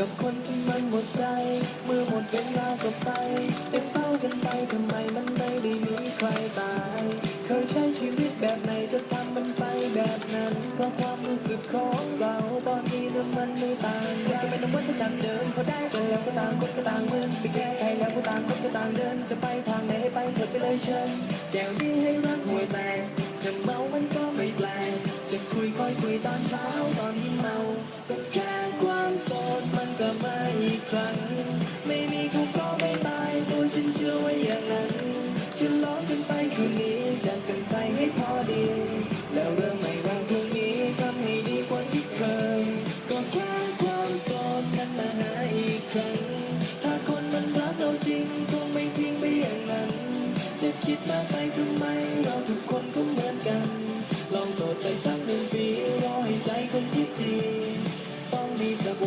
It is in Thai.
กับคนที่มันหมดใจ เมื่อหมดเวลาก็ไปจะเฝ้ากันไปทำไมมันไม่ได้มีใครตาย เคยใช้ชีวิตแบบไหนก็ทำมันไปแบบนั้น เพราะความรู้สึกของเราตอนนี้นั้นมันไม่ต่างกันจะเป็นต้องวัฏจักรเดินพอได้ไปแล้วก็ต่างคนก็ต่างเดินไปแก้ไขแล้วก็ต่างคนก็ต่างเดิน จะไปทางไหนให้ไปเถิดไปเลยเชิญแก้วนี้ให้รักหวยแตกจะเมามันก็ไม่แปลกจะคุยค่อยคุยตอนเช้าตอน ไม่มีกูก็ไม่ตายตัวฉันเชื่อว่อย่างนั้นจะร้องกันไปคืนนี้จากันไปให้พอดี แล้วเริ่มใหม่วันนี้ทำให้ดีกว่าที่เคยก็แค่ความโสดนั้นมาหาอีกครั้ง ถ้าคนมันรักเราจริงคงไม่ทิ้งไปอย่างนั้น จะคิดมากไปทำไมเราทุกคนก็เหมือนกัน ลองสดไปสักหนึ่งปีรอให้ใจคนคิดดีต้องมีสัก